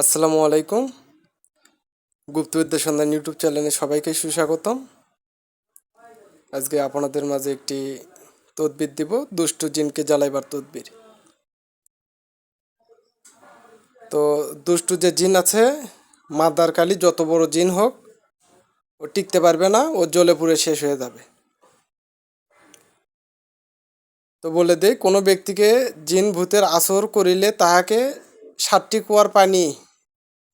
আসসালামু আলাইকুম। গুপ্তবিদ্যা সন্ধান ইউটিউব চ্যানেলে সবাইকে সুস্বাগতম। আজকে আপনাদের মাঝে একটি তদবির দিব, দুষ্ট জিনকে জ্বালাইবার তদবির। তো দুষ্টু যে জিন আছে, মাদার কালী যত বড় জিন হোক, ও টিকতে পারবে না, ও জ্বলে পুড়ে শেষ হয়ে যাবে। তো বলে দেই, কোনো ব্যক্তিকে জিন ভূতের আসর করিলে তাহাকে সাতটি কুয়ার পানি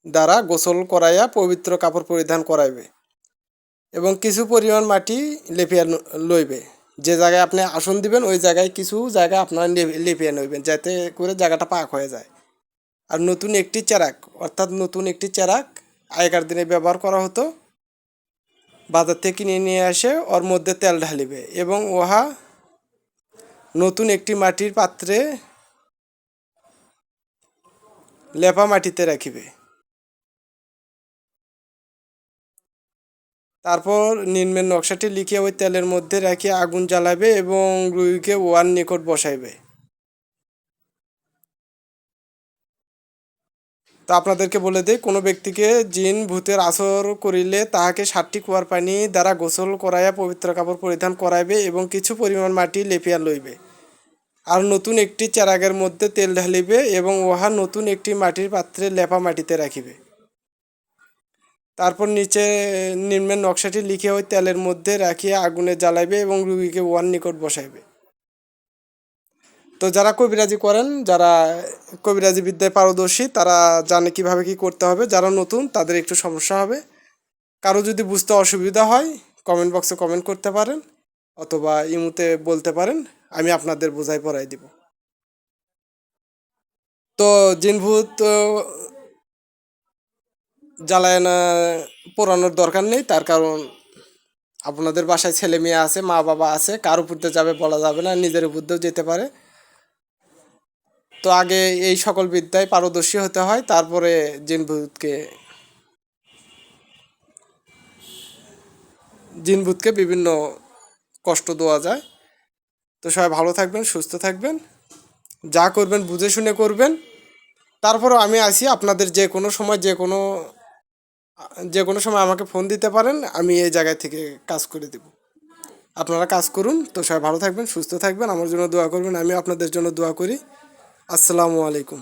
দ্বারা গোসল করাইয়া পবিত্র কাপড় পরিধান করাইবে এবং কিছু পরিমাণ মাটি লেপিয়া লইবে। যে জায়গায় আপনি আসন দিবেন, ওই জায়গায় কিছু জায়গা আপনারা লেপিয়ে নইবেন যাতে করে জায়গাটা পাক হয়ে যায়। আর নতুন একটি চেরাক, অর্থাৎ নতুন একটি চেরাক আগেকার দিনে ব্যবহার করা হতো। বাজার থেকে কিনে নিয়ে আসে ওর মধ্যে তেল ঢালিবে এবং উহা নতুন একটি মাটির পাত্রে লেপা মাটিতে রাখিবে। তারপর নিম্নের নকশাটি লিখে ওই তেলের মধ্যে রেখে আগুন জ্বালাবে এবং রুইকে ওয়ার নিকট বসাইবে। তো আপনাদেরকে বলে দেই, কোনো ব্যক্তিকে জিন, ভূতের আসর করিলে তাহাকে ষাটটি কুয়ার পানি দ্বারা গোসল করাইয়া পবিত্র কাপড় পরিধান করাইবে এবং কিছু পরিমাণ মাটি লেপিয়া লইবে। আর নতুন একটি চারাগের মধ্যে তেল ঢালিবে এবং উহা নতুন একটি মাটির পাত্রে লেপা মাটিতে রাখিবে। তারপর নিচে নিম্নের নকশাটি লিখে ওই তেলের মধ্যে রাখিয়ে আগুনে জ্বালাইবে এবং রুগীকে ওয়ার নিকট বসাইবে। তো যারা কবিরাজি করেন, যারা কবিরাজি বিদ্যায় পারদর্শী, তারা জানে কীভাবে কি করতে হবে। যারা নতুন, তাদের একটু সমস্যা হবে। কারও যদি বুঝতে অসুবিধা হয় কমেন্ট বক্সে কমেন্ট করতে পারেন অথবা ইমুতে বলতে পারেন, আমি আপনাদের বোঝাই পড়াই দিব। তো জিনভূত জ্বালায় না পোড়ানোর দরকার নেই, তার কারণ আপনাদের বাসায় ছেলে মেয়ে আছে, মা বাবা আছে, কার উপর দিয়ে যাবে বলা যাবে না, নিজের উপর দিয়েও যেতে পারে। তো আগে এই সকল বিদ্যায় পারদর্শী হতে হয়, তারপরে জিনভূতকে জিনভূতকে বিভিন্ন কষ্ট দেওয়া যায়। তো সবাই ভালো থাকবেন, সুস্থ থাকবেন, যা করবেন, বুঝে শুনে করবেন। তারপরও আমি আসি আপনাদের যে কোনো সময়, যে কোনো যে কোনো সময় আমাকে ফোন দিতে পারেন, আমি এই জায়গায় থেকে কাজ করে দেব। আপনারা কাজ করুন, তো সবাই ভালো থাকবেন, সুস্থ থাকবেন। আমার জন্য দোয়া করবেন আমি আপনাদের জন্য দোয়া করি। আসসালামু আলাইকুম।